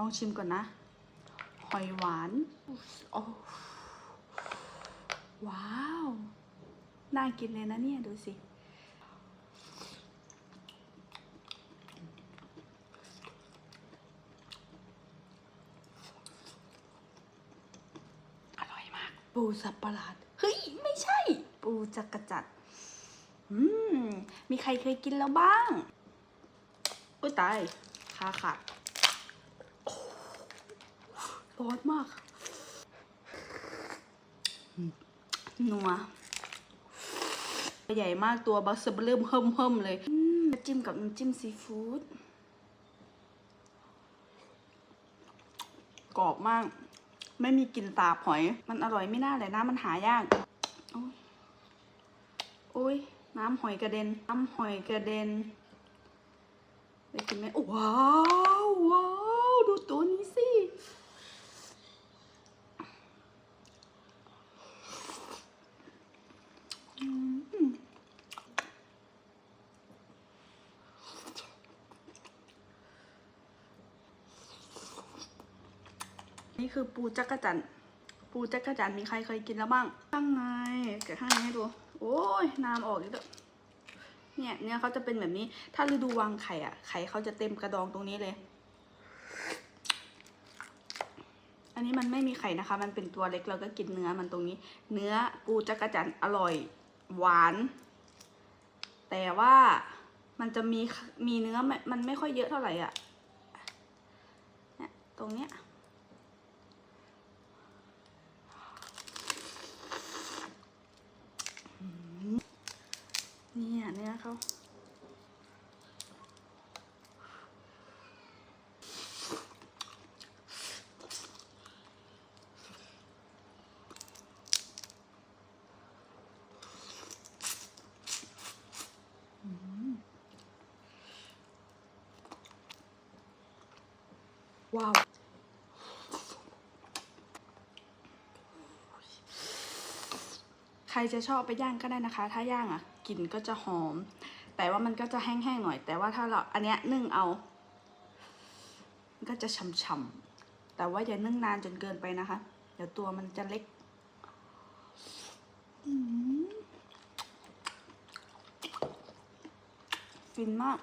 องชิมก่อนนะ หอยหวาน โอ้ ว้าว น่ากินเลยนะเนี่ย ดูสิ อร่อยมาก ปูสับประหลาด เฮ้ย ไม่ใช่ ปูจักรจัด อืม มีใครเคยกินแล้วบ้าง อุ้ยตายคาขาดโอ้ ร้อนมากนัวใหญ่มากตัวบักเซเบเริ่มเฮิมเฮิมๆเลยอืมจิ้มกับน้ำจิ้มซีฟู้ดกรอบมาก ไม่มีกลิ่นตาบหอย มันอร่อยไม่น่าเลยนะมันหายากโอ้ยโอ้ยน้ำหอยกระเด็นน้ำหอยกระเด็นได้กินไหมโอ้ว้าวว้าว ดูตัวนี้สิ อืม นี่คือปูจักรจันปูจักรจันมีใครเคยกินแล้วบ้างข้างในแกะข้างในให้ดู โอ้ยน้ำออกอีกแล้วเนี่ยเนื้อเขาจะเป็นแบบนี้ ถ้าฤดูวางไข่อะไข่เขาจะเต็มกระดองตรงนี้เลย อันนี้มันไม่มีไข่นะคะ มันเป็นตัวเล็กเราก็กินเนื้อมันตรงนี้ เนื้อปูจักรจันอร่อย หวาน แต่ว่ามันจะมีมีเนื้อมันไม่ค่อยเยอะเท่าไหร่อะเนี่ยตรงเนี้ย เขาว้าว ใค รจะชอบไปย่างก็ได้นะคะ ถ้าย่างอะกลิ่นก็จะหอม แต่ว่ามันก็จะแห้งๆหน่อย แต่ว่าถ้าเราอันเนี้ยนึ่งเอาก็จะฉ่ำๆแต่ว่าอย่านึ่งนานจนเกินไปนะคะ เดี๋ยวตัวมันจะเล็กฟินมาก